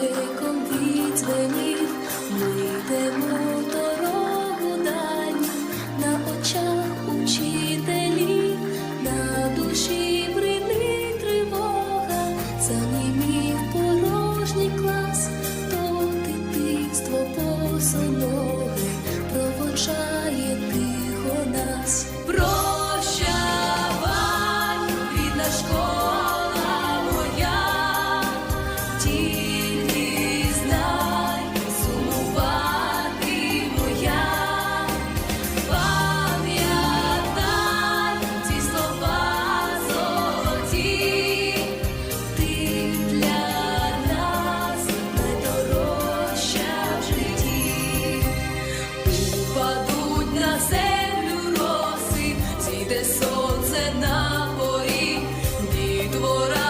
криком відзвенів, ми йдемо дорогу далі, на очах учителі, на душі брини тривога, занімів порожній клас, то дитинство посоно. volar.